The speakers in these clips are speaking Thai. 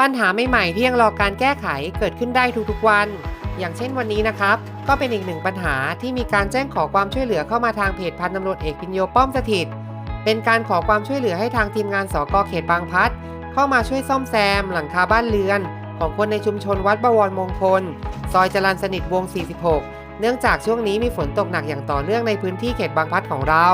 ปัญหาใหม่ๆที่ยังรอการแก้ไขเกิดขึ้นได้ทุกๆวัน อย่างเช่นวันนี้นะครับ ก็เป็นอีกหนึ่งปัญหาที่มีการแจ้งขอความช่วยเหลือเข้ามาทางเพจพันตำรวจเอกพินโยป้อมสถิต เป็นการขอความช่วยเหลือให้ทางทีมงานสกเขตบางพัดเข้ามาช่วยซ่อมแซม หลังคาบ้านเรือน ของคนในชุมชนวัดบวรมงคล ซอยจรัญสนิทวง 46 เนื่องจากช่วงนี้มีฝนตกหนักอย่างต่อเนื่องในพื้นที่เขตบางพัดของเรา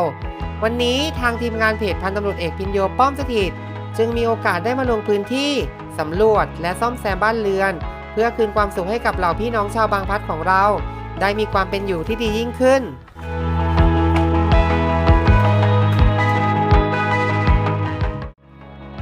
วันนี้ทางทีมงานเพจพันตำรวจเอกพินโยป้อมสถิต จึงมีโอกาสได้มาลงพื้นที่ สำรวจและซ่อมแซมบ้านเรือน เพื่อคืนความสุขให้กับเหล่าพี่น้องชาวบางพัดของเรา ได้มีความเป็นอยู่ที่ดียิ่งขึ้น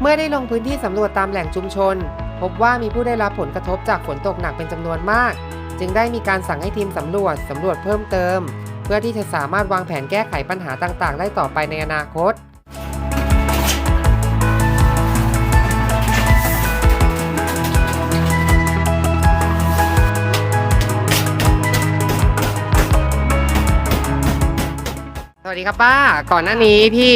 เมื่อได้ลงพื้นที่สำรวจตามแหล่งชุมชน พบว่ามีผู้ได้รับผลกระทบจากฝนตกหนักเป็นจำนวนมาก จึงได้มีการสั่งให้ทีมสำรวจสำรวจเพิ่มเติม เพื่อที่จะสามารถวางแผนแก้ไขปัญหาต่างๆ ได้ต่อไปในอนาคต วัสดีครับป้า ก่อนหน้านี้ที่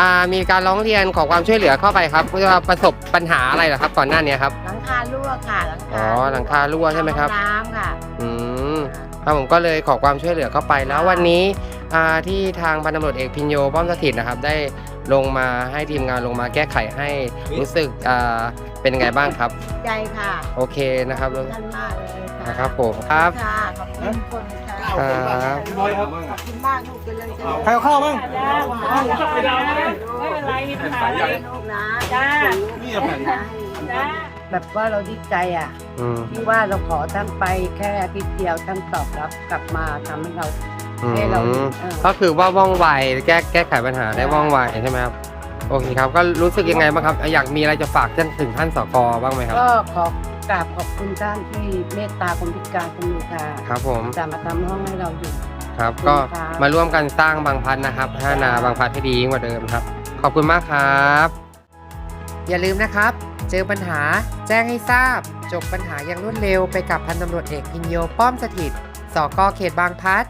อ่ามีการร้องเรียนขอความช่วยเหลือเข้าไปครับว่าประสบปัญหาอะไรเหรอครับ ก่อนหน้านี้ครับ หลังคารั่วค่ะหลังคาอ๋อหลังคารั่วใช่ไหมครับ น้ำค่ะ อืมครับผมก็เลยขอความช่วยเหลือเข้าไปแล้ววันนี้อ่าที่ทางพันตำรวจเอกพินโยป้อมสถิตนะครับ ได้ ลงมาให้ทีมงานลงมาแก้ไขให้รู้สึกอ่าเป็นยังไงบ้างครับ ใจค่ะโอเคนะครับขอบคุณท่านมากเลยค่ะนะครับผมครับ ค่ะขอบคุณทุกคนค่ะครับขอบคุณมากลูกเป็นเรื่องจะใครเอาข้าวบ้าง ไม่เป็นไรมีปัญหาอะไร ลูกนะจ้า นี่แผ่น จ้า แบบว่าเราดีใจอะ อืม ที่ว่าเราขอท่านไปแค่อาทิตย์เดียวท่านตอบรับกลับมาทำให้เราอื ให้เรามเออ ก็คือว่าว่องไวแก้แก้ไขปัญหาได้ว่องไวใช่ไหมครับโอเคครับก็รู้สึกยังไงบ้างครับอยากมีอะไรจะฝากท่านถึงท่านสกบ้างไหมครับ ก็ขอกราบขอบคุณท่านที่เมตตาคนพิการคนนี้ค่ะครับผมจะมาทำห้องให้เราอยู่ ครับขอบคุณก็ครับ มาร่วมกันสร้างบางพันนะครับพัฒนาบางพันให้ดียิ่งกว่าเดิมครับ ขอบคุณมากครับ อย่าลืมนะครับ เจอปัญหาแจ้งให้ทราบ จบปัญหาอย่างรวดเร็วไปกับพันตำรวจเอกพินโยป้อมสถิตสกเขตบางพลัด